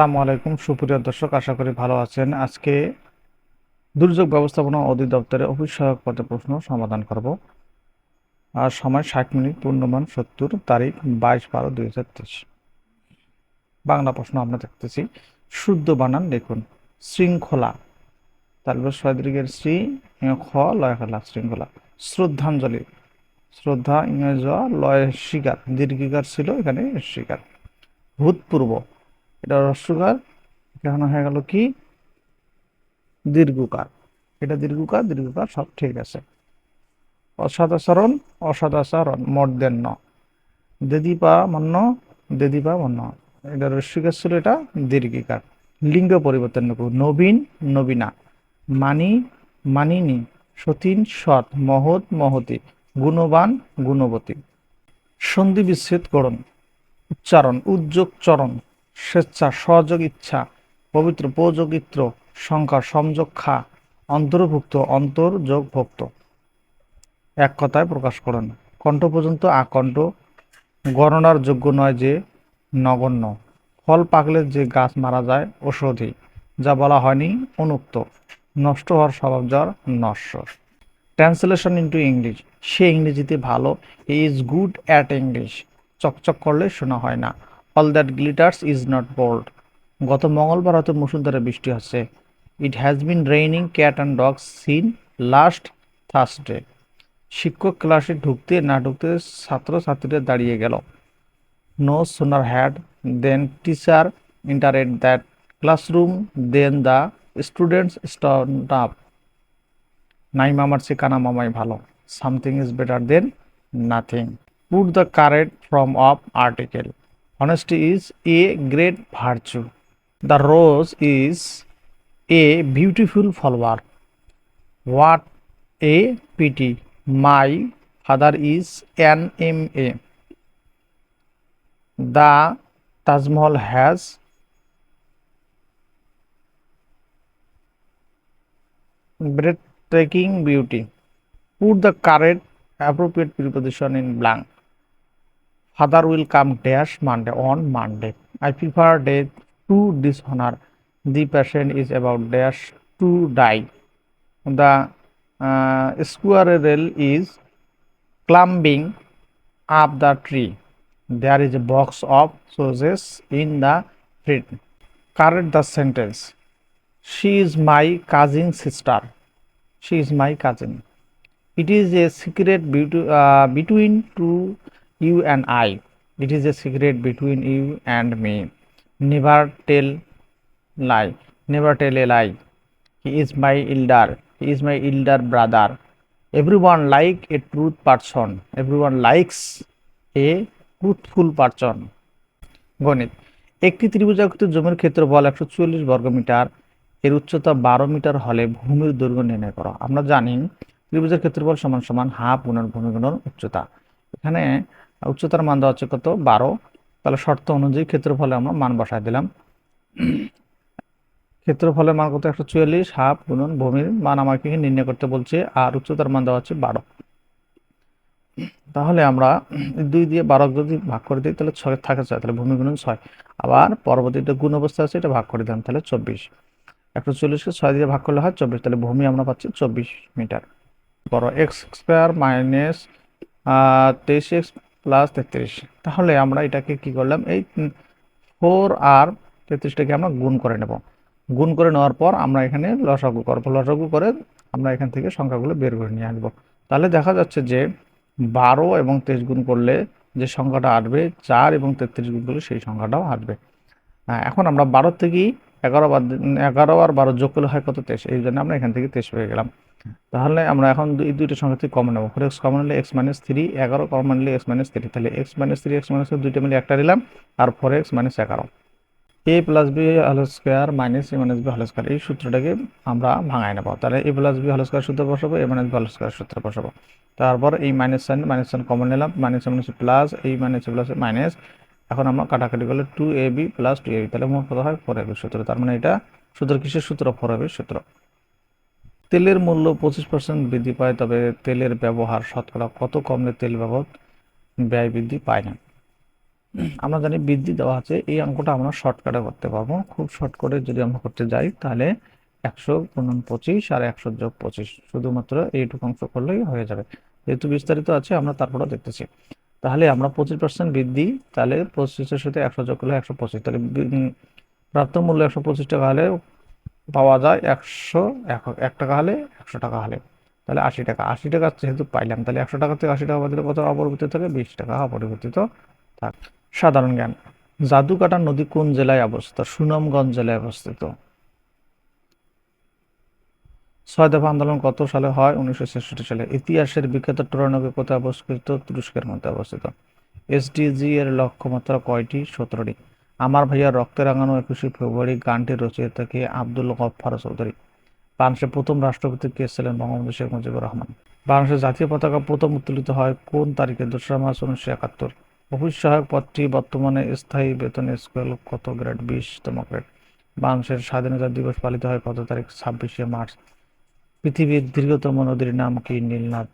আসসালামু আলাইকুম। সুপ্রিয় দর্শক, আশা করি ভালো আছেন। আজকে দুর্যোগ ব্যবস্থাপনা অধিদপ্তরে অফিস সহায়ক পদে প্রশ্ন সমাধান করব। আর সময় ষাট মিনিট, পূর্ণমান সত্তর, তারিখ বাইশ বারো দুই হাজার তেইশ। বাংলা প্রশ্ন আমরা দেখতেছি, শুদ্ধ বানান দেখুন শৃঙ্খলা। তারপর সদৃগের শ্রী, খ, লয় খেলা শৃঙ্খলা। শ্রদ্ধাঞ্জলি। শ্রদ্ধা, ইংরেজ লয়, শিকার। দীর্ঘিকার ছিল, এখানে শিকার। ভূতপূর্ব। এটা হ্রস্বকার এখানে হয়ে গেল কি? দীর্ঘকার। এটা দীর্ঘকার দীর্ঘকার সব ঠিক আছে। অসদাচরণ অসদাচরণ মর্দেন্য দেদীপা মন্য দেদীপা মন্য এটা রস্বীকার ছিল এটা, দীর্ঘিকার। লিঙ্গ পরিবর্তন করব নবীন, নবীনা। মানি, মানিনী, সতীন, সৎ, মহৎ, মহতি, গুণবান, গুণবতী। সন্ধি বিচ্ছেদ করণ উচ্চারণ, উদ্যোগ চরণ। স্বেচ্ছা সহযোগ ইচ্ছা পবিত্র প্রযোগিত্র, সংখ্যা খা অন্তর্ভুক্ত অন্তর্যোগ ভক্ত এক কথায় প্রকাশ করেন, কণ্ঠ পর্যন্ত আকণ্ঠ গণনার যোগ্য নয় যে নগণ্য। ফল পাকলে যে গাছ মারা যায়, ঔষধি। যা বলা হয়নি, অনুক্ত। নষ্ট হওয়ার স্বভাব যার নশ্বর ট্রান্সলেশন ইন্টু ইংলিশ। সে ইংরেজিতে ভালো ইজ গুড অ্যাট ইংলিশ। চকচক করলে শোনা হয় না। All that glitters is not gold গত মঙ্গলবার হয়তো মুসুলধারে বৃষ্টি হচ্ছে। It has been raining cat and dog since last Thursday শিক্ষক ক্লাসে ঢুকতে না ঢুকতে ছাত্রছাত্রীরা দাঁড়িয়ে গেল। No sooner had the teacher entered that classroom than the students stand up নাই মামার চেয়ে কানা মামাই ভালো। Something is better than nothing put the correct form of article honesty is a great virtue the rose is a beautiful flower what a pity my father is an ma the taj mahal has breathtaking beauty put the correct appropriate preposition in blank father will come dash monday on monday i prefer death to dishonor the patient is about dash to die the uh, squirrel is climbing up the tree there is a box of sausages in the fridge correct the sentence she is my cousin sister she is my cousin it is a secret beauty, uh, between two you and I it is a secret between you and me never tell lie never tell a lie he is my elder he is my elder brother everyone like a truth person everyone likes a truthful person গণিত। একটি ত্রিভুজাকৃত জমির ক্ষেত্র বল একশো চল্লিশ বর্গমিটার। এর উচ্চতা বারো মিটার হলে ভূমির দৈর্ঘ্য নির্ণয় করো। আমরা জানি ত্রিভুজের ক্ষেত্রফল সমান সমান হাফ গুণন ভূমি গুণন উচ্চতা। এখানে উচ্চতার মান দেওয়া হচ্ছে কত? বারো। তাহলে শর্ত অনুযায়ী ক্ষেত্রফলে আমরা মান বসায় দিলাম। ক্ষেত্রফলের মান কত? একশো চুয়াল্লিশ, হাফ গুণন ভূমির মান আমাকে নির্ণয় করতে বলছে, আর উচ্চতার মান দেওয়া হচ্ছে বারো। তাহলে আমরা দুই দিয়ে বারো যদি ভাগ করে দিই, তাহলে ছয় থাকে ছয়, তাহলে ভূমি গুণন ছয়। আবার পরবর্তীতে গুণ অবস্থা আছে, এটা ভাগ করে দিলাম, তাহলে চব্বিশ। একশো চল্লিশকে ছয় দিয়ে ভাগ করলে হয় চব্বিশ, তাহলে ভূমি আমরা পাচ্ছি চব্বিশ মিটার। বড় এক্স স্কোয়ার মাইনাস তেইশ এক্স প্লাস তেত্রিশ। তাহলে আমরা এটাকে কি করলাম? এই ফোর আর তেত্রিশটাকে আমরা গুণ করে নেব। গুণ করে নেওয়ার পর আমরা এখানে লসাগু করব। লসাগু করে আমরা এখান থেকে সংখ্যাগুলো বের করে নিয়ে আসব। তাহলে দেখা যাচ্ছে যে বারো এবং তেইশ গুণ করলে যে সংখ্যাটা আসবে, চার এবং তেত্রিশ গুণ করলে সেই সংখ্যাটাও আসবে। এখন আমরা বারো থেকেই এগারো বার এগারো আর বারো যোগ করলে হয় কত? তেইশ। এই জন্য আমরা এখান থেকে তেইশ পেয়ে গেলাম। তাহলে আমরা এখন এই দুইটা সংখ্যা থেকে কমন নেব। ফোর এক্স কমন নিলে এক্স মাইনাস থ্রি এগারো কমন নিলে এক্স মাইনাস থ্রি তাহলে x minus three x minus দুইটা মিলে একটা নিলাম আর ফোর এক্স মাইনাস এগারো। এ প্লাস বি হল square minus a minus b হল স্কোয়ার এই সূত্রটাকে আমরা ভাঙায় নেব। তাহলে এ প্লাস বি হল স্কোয়ার সূত্র বসাবো এ মাইনাস বি হল স্কোয়ার সূত্র বসাবো। তারপর এই minus sign minus sign common নিলাম মাইনাস মাইনাস প্লাস এই মাইনাস প্লাস মাইনাস এখন আমরা কাটাকাটি করলে two a b plus two a b তাহলে মোট কত হয়? ফোর এ বি সূত্র। তার মানে এটা সূত্র কিসের সূত্র? ফোর এ বি সূত্র। তেলের মূল্য পঁচিশ পার্সেন্ট বৃদ্ধি পায়, তবে তেলের ব্যবহার শতকরা কত কমলে তেল বাবদ ব্যয় বৃদ্ধি পায় না? আমরা জানি বৃদ্ধি দেওয়া আছে, এই অঙ্কটা আমরা শর্টকাটে করতে পারব। খুব শর্ট করে যদি আমরা করতে যাই, তাহলে একশো গুণন পঁচিশ আর একশো যোগ পঁচিশ, শুধুমাত্র এইটুকু অংশ করলেই হয়ে যাবে। যেহেতু বিস্তারিত আছে, আমরা তারপরেও দেখতেছি। তাহলে আমরা পঁচিশ পার্সেন্ট বৃদ্ধি, তাহলে পঁচিশের সাথে একশো যোগ করলে একশো পঁচিশ, তাহলে প্রাপ্ত মূল্য একশো পঁচিশ টাকা হলে পাওয়া যায় একশো, এক টাকা হলে একশো টাকা হলে। তাহলে আশি টাকা আশি টাকা যেহেতু পাইলাম, তাহলে একশো টাকা থেকে আশি টাকা দিলে কত অপরিবর্তিত থাকে? বিশ টাকা অপরিবর্তিত থাক। সাধারণ জ্ঞান, জাদুকাটা নদী কোন জেলায় অবস্থিত? সুনামগঞ্জ জেলায় অবস্থিত। ছয় দফা আন্দোলন কত সালে হয়? উনিশশো ছেষট্টি সালে। ইতিহাসের বিখ্যাত টুরানগর কোথায় অবস্থিত তুরস্কের মধ্যে অবস্থিত। এসডিজি এর লক্ষ্যমাত্রা কয়টি? সতেরোটি। আমার ভাইয়া রক্তে রাঙানো একুশে ফেব্রুয়ারি গানটি রচয়িতা কে? আব্দুল গফফার চৌধুরী। বাংলাদেশের প্রথম রাষ্ট্রপতি কে ছিলেন বঙ্গবন্ধু শেখ মুজিবুর রহমান। বাংলাদেশের জাতীয় পতাকা প্রথম উত্তোলিত হয় কোন তারিখে? দোসরা মার্চ উনিশশো একাত্তর। অফিস সহায়ক পদটি বর্তমানে স্থায়ী বেতন স্কেল কত? গ্রেড বিশতম গ্রেড। বাংলাদেশের স্বাধীনতা দিবস পালিত হয় কত তারিখ? ছাব্বিশে মার্চ। পৃথিবীর দীর্ঘতম নদীর নাম কি নীলনদ